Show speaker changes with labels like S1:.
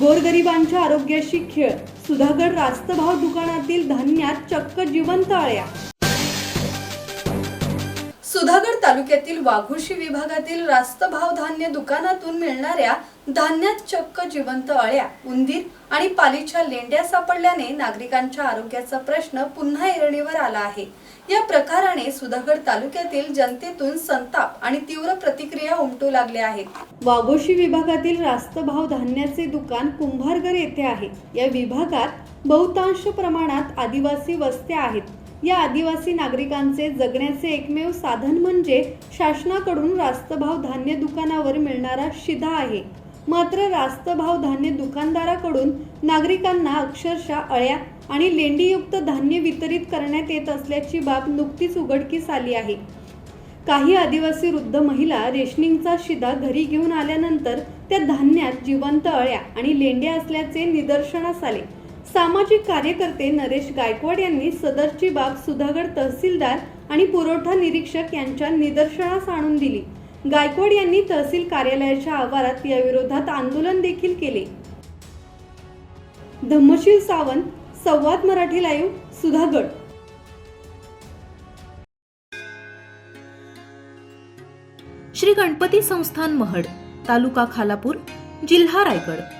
S1: गोरगरिबांच्या आरोग्याशी खेळ. सुधागड रास्त भाव दुकानातील धान्यात चक्क जिवंत अळ्या सुधागड तालुक्यातील वाघोशी विभागातील रास्त भाव धान्य दुकानातून मिळणाऱ्या धान्यात चक्क जिवंत अळ्या उंदीर आणि पालीच्या लेंड्या सापडल्याने नागरिकांच्या आरोग्याचा प्रश्न पुन्हा ऐरणीवर आला आहे. या प्रकाराने सुधागड तालुक्यातील जनतेतून संताप आणि तीव्र प्रतिक्रिया उमटू लागल्या आहेत. वाघोशी विभागातील रास्त भाव धान्याचे दुकान कुंभारगर येथे आहे. या विभागात बहुतांश प्रमाणात आदिवासी वस्त्या आहेत. या आदिवासी नागरिकांचे जगण्याचे एकमेव साधन म्हणजे शासनाकडून रास्त भाव धान्य दुकानावर मिळणारा शिधा आहे. मात्र रास्त भाव धान्य दुकानदाराकडून नागरिकांना अक्षरशः अळ्या आणि लेंडीयुक्त धान्य वितरित करण्यात येत असल्याची बाब नुकतीच उघडकीस आली आहे. काही आदिवासी वृद्ध महिला रेशनिंगचा शिदा घरी घेऊन आल्यानंतर त्या धान्यात जिवंत अळ्या आणि लेंड्या असल्याचे निदर्शनास आले. सामाजिक कार्यकर्ते नरेश गायकवाड यांनी सदरची बाब सुधागड तहसीलदार आणि पुरवठा निरीक्षक यांच्या निदर्शनास आणून दिली. गायकवाड यांनी तहसील कार्यालयाच्या आवारात या विरोधात आंदोलन देखील केले. धम्मशील सावंत संवाद मराठी लाईव्ह सुधागड.
S2: श्री गणपती संस्थान महड तालुका खालापूर जिल्हा रायगड.